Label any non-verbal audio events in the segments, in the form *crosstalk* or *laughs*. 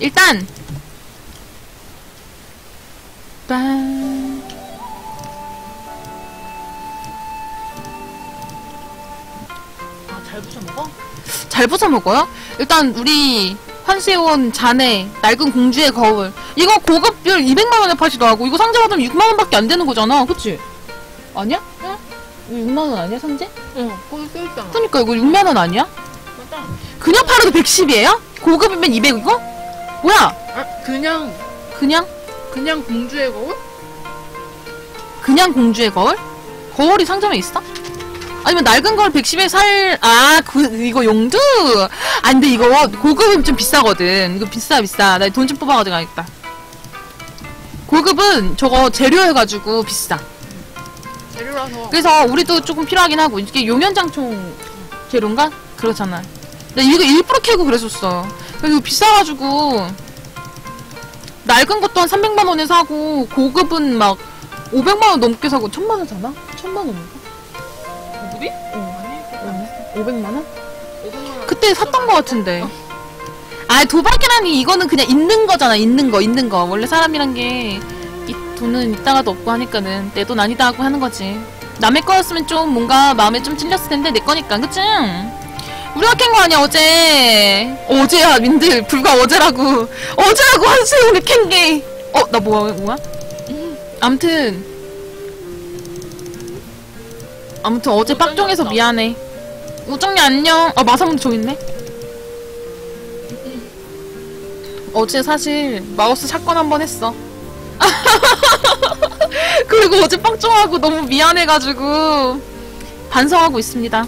일단 짠. 아잘 부셔 먹어? 잘 부숴 먹어요? 일단 우리 환세온 자네 낡은 공주의 거울 이거 고급별 200만 원에 파시더라고 이거 상자 받으면 6만 원밖에 안 되는 거잖아 그치? 아니야? 응. 이거 6만 원 아니야 상자? 응 거기 써있잖아 그러니까 이거 6만 원 아니야? 맞아 그냥 팔아도 110이에요? 고급이면 200 이거? 뭐야? 아 그냥 그냥 그냥 공주의 거울? 그냥 공주의 거울? 거울이 상점에 있어? 아니면 낡은 거울 110에 살, 아, 그, 이거 용두? 아, 근데 이거 고급은 좀 비싸거든. 이거 비싸, 비싸. 나 돈 좀 뽑아가지고 가야겠다. 고급은 저거 재료 해가지고 비싸. 재료라서 그래서 우리도 조금 필요하긴 하고, 이게 용연장총 재료인가? 그렇잖아. 나 이거 일부러 캐고 그랬었어. 이거 비싸가지고, 낡은 것도 한 300만원에 사고, 고급은 막 500만원 넘게 사고, 1000만원 사나? 1000만원인가? 고급이? 어 아니 500만원? 500만 그때 샀던 거 같은데. 아, 도박이라니 이거는 그냥 있는 거잖아. 있는 거, 있는 거. 원래 사람이란 게 이 돈은 있다가도 없고 하니까는 내 돈 아니다 하고 하는 거지. 남의 거였으면 좀 뭔가 마음에 좀 찔렸을 텐데 내 거니까, 그치? 우리가 캔거 아니야, 어제. 어제야, 민들. 불과 어제라고. 어제라고 한수영이 캔 게. 어, 나 뭐야, 뭐야? 암튼. 아무튼 어제 빡종해서 미안해. 우정이 안녕. 아 마사문도 저기 있네. 어제 사실 마우스 사건 한 번 했어. *laughs* 그리고 어제 빡종하고 너무 미안해가지고 반성하고 있습니다.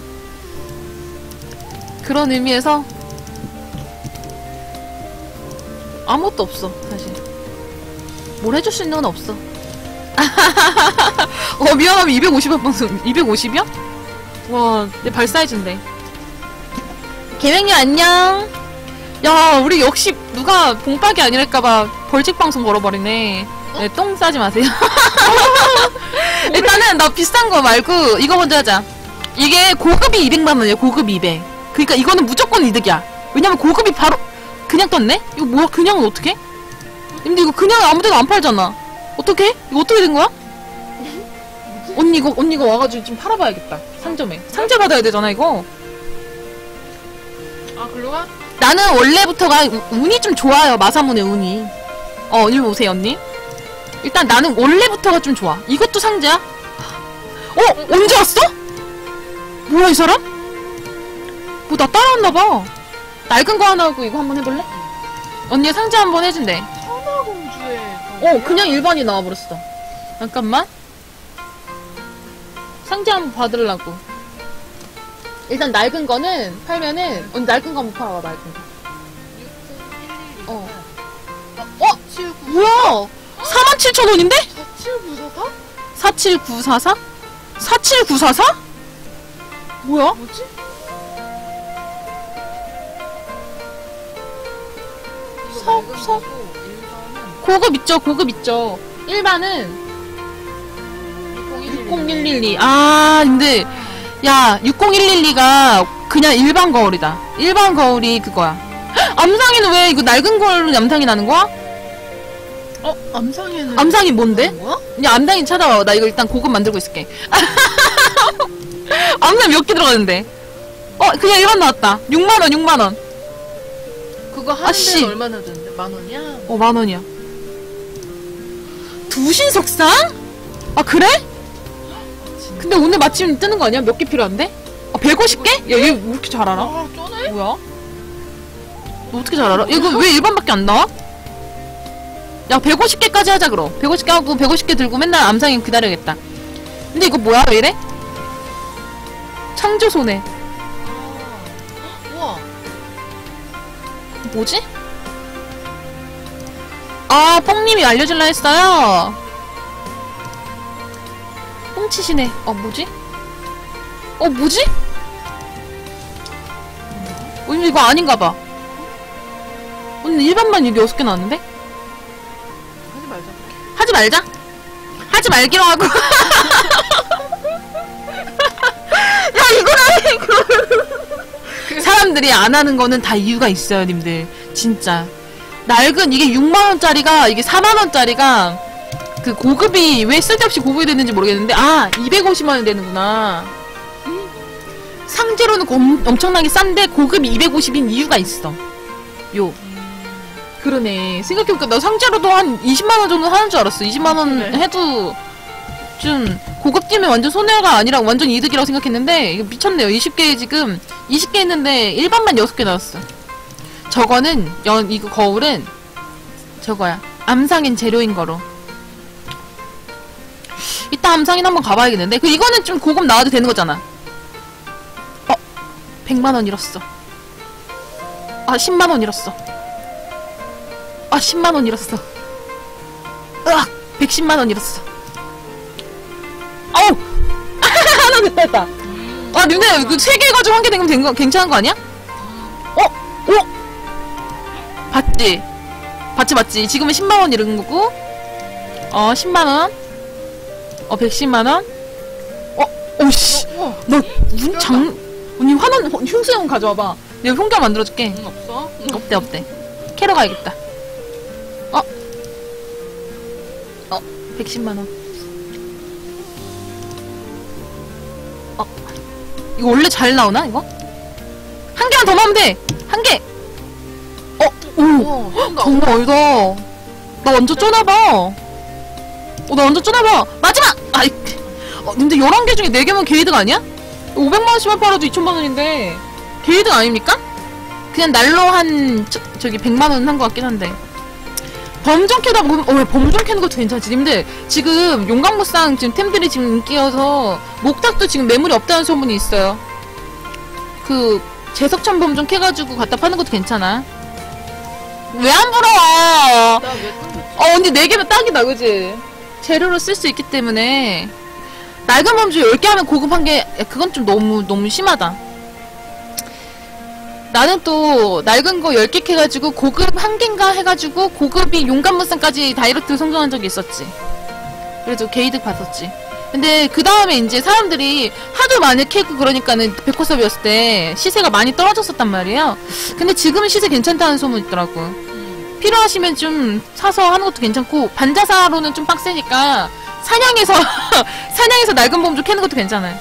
그런 의미에서 아무것도 없어 사실. 뭘 해줄 수 있는 건 없어. *laughs* 어 미안하면 250원 방송 250이야? 와, 내 발 사이즈인데. 개명이 안녕. 야, 우리 역시 누가 봉박이 아니랄까봐 벌칙 방송 걸어버리네. 네, 똥 싸지 마세요. *laughs* 일단은 나 비싼 거 말고 이거 먼저 하자. 이게 고급이 200만 원이야. 고급 200. 그러니까 이거는 무조건 이득이야. 왜냐면 고급이 바로 그냥 떴네? 이거 뭐야? 그냥은 어떻게? 근데 이거 그냥 아무데나 안 팔잖아. 어떻게? 이거 어떻게 된 거야? 언니 이거 언니 이거 와가지고 좀 팔아봐야겠다 상점에 상자 받아야 되잖아 이거 아 글로 가? 나는 원래부터가 우- 운이 좀 좋아요 마사문의 운이 어 일로 오세요 언니 일단 나는 원래부터가 좀 좋아 이것도 상자야 어 언제 왔어 뭐야 이 사람 뭐나 따라왔나봐 낡은 거 하나 하고 이거 한번 해볼래 언니 상자 한번 해준대 천하 공주의 어 그냥 일반이 나와버렸어 잠깐만 상자 한번 받으려고 일단 낡은 거는 팔면은 언니 낡은 거 한번 팔아봐 낡은 거 어. 어? 79 뭐야 47,000원인데? 47944? 47944? 47944? 뭐야? 뭐지? 일반은 고급 있죠 고급 있죠. 일반은 60111 60112 아 근데 야 60112가 그냥 일반 거울이다. 일반 거울이 그거야. 헉, 암상이는 왜 이거 낡은 걸로 암상이 나는 거야? 어? 암상에는 암상이 뭔데? 뭐야? 야 암상이 찾아와. 나 이거 일단 고급 만들고 있을게. *laughs* 암상 몇 개 들어가는데? 어 그냥 일반 나왔다. 6만원 6만원 그거 아, 하는 씨. 데는 얼마나 줬는데? 만 원이야? 어 만 원이야 두신석상? 아 그래? 근데 오늘 마침 뜨는 거 아니야? 몇 개 필요한데? 아 150개? 야 얘 왜 이렇게 잘 알아? 아 쪼네? 뭐야? 너 어떻게 잘 알아? 이거 왜 일반밖에 안 나와? 야 150개까지 하자 그럼 150개 하고 150개 들고 맨날 암상인 기다려야겠다 근데 이거 뭐야 왜 이래? 창조 손해 뭐지? 아 뽕님이 알려줄라 했어요 뽕치시네 어 뭐지? 어 뭐지? 오늘 이거 아닌가봐 오늘 일반만 이게 6개 나왔는데? 하지 말자 하지 말자. 하지 말기로 하고. *laughs* 사람들이 안 하는 거는 다 이유가 있어요, 님들. 진짜. 낡은 이게 6만원짜리가 이게 4만원짜리가 그 고급이 왜 쓸데없이 고급이 됐는지 모르겠는데 아 250만원 되는구나 상제로는 엄, 엄청나게 싼데 고급이 250인 이유가 있어 요 그러네 생각해보니까 나 상제로도 한 20만원 정도 하는 줄 알았어 20만원 그래? 해도 좀 고급 뛰면 완전 손해가 아니라 완전 이득이라고 생각했는데 이거 미쳤네요 20개 지금 20개 했는데 일반만 6개 나왔어. 저거는 연 이거 거울은 저거야. 암상인 재료인 거로. 이따 암상인 한번 가봐야겠는데? 그 이거는 좀 고급 나와도 되는 거잖아. 어 100만 원 잃었어. 아 10만 원 잃었어. 아 10만 원 잃었어. 으악 110만 원 잃었어. 아우! *laughs* 하나 늘었다 아 니네 그세 개 가지고 한 개 되면 된 거, 괜찮은 거 아니야? 어? 어? 봤지? 봤지 맞지? 지금은 10만원 잃은 거고 어 10만원 어 110만원 어? 오씨 우와. 너눈 장... 언니 환원 흉수 형 가져와봐 내가 흉경 만들어줄게 응, 없어? 없대 없대 캐러 가야겠다 어? 어 110만원 어 이거 원래 잘 나오나 이거? 한 개만 더 넣으면 돼 한 개 어? 오 우와, 쏜다. 장난 아니다 나 완전 쩌나봐 어 나 완전 쩌나봐 마지막! 아이 어, 근데 11개 중에 4개면 게이드가 아니야? 500만원씩만 팔아도 2천만원인데 게이드 아닙니까? 그냥 날로 한 저, 저기 100만원 한 것 같긴 한데 범정 캐다 보면 어 범정 캐는 것도 괜찮지? 님들 지금 용광무쌍 지금 템들이 지금 인기여서 목탁도 지금 매물이 없다는 소문이 있어요. 그 제석천 범정 캐가지고 갖다 파는 것도 괜찮아? 왜 안 부러워? 어 언니 4개면 딱이다 그지? 재료로 쓸 수 있기 때문에. 낡은 범주 10개 하면 고급 한 개, 야, 그건 좀 너무, 너무 심하다. 나는 또 낡은 거 10개 해가지고 고급 한 개인가 해가지고 고급이 용감무쌍까지 다이렉트 성공한 적이 있었지. 그래서 게이득 봤었지. 근데 그 다음에 이제 사람들이 하도 많이 캐고 그러니까는 백호섭이었을 때 시세가 많이 떨어졌었단 말이에요. 근데 지금은 시세 괜찮다는 소문 있더라고. 응. 필요하시면 좀 사서 하는 것도 괜찮고 반자사로는 좀 빡세니까 사냥해서 *laughs* 사냥해서 낡은 범주 캐는 것도 괜찮아요.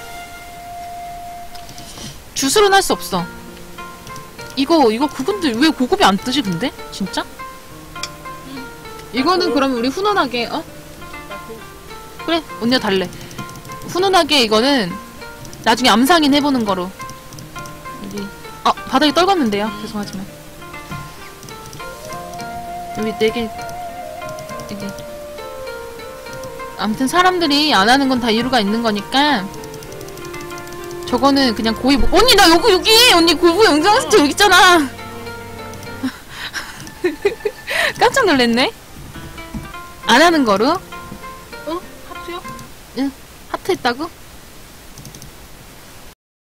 주술은 할 수 없어. 이거 이거 그건데 왜 고급이 안 뜨지 근데 진짜? 이거는 그러면 우리 훈훈하게 어 그래 언니가 달래. 훈훈하게 이거는 나중에 암상인 해보는 거로. 여기 아 바닥에 떨궜는데요 죄송하지만. 여기 네 개, 여기. 아무튼 사람들이 안 하는 건 다 이유가 있는 거니까. 저거는 그냥 고의, 뭐- 언니, 나 여기, 여기! 언니, 고부 영상 스트 여기 있잖아! *laughs* 깜짝 놀랐네? 안 하는 거로? 어? 하트요? 하트 했다고?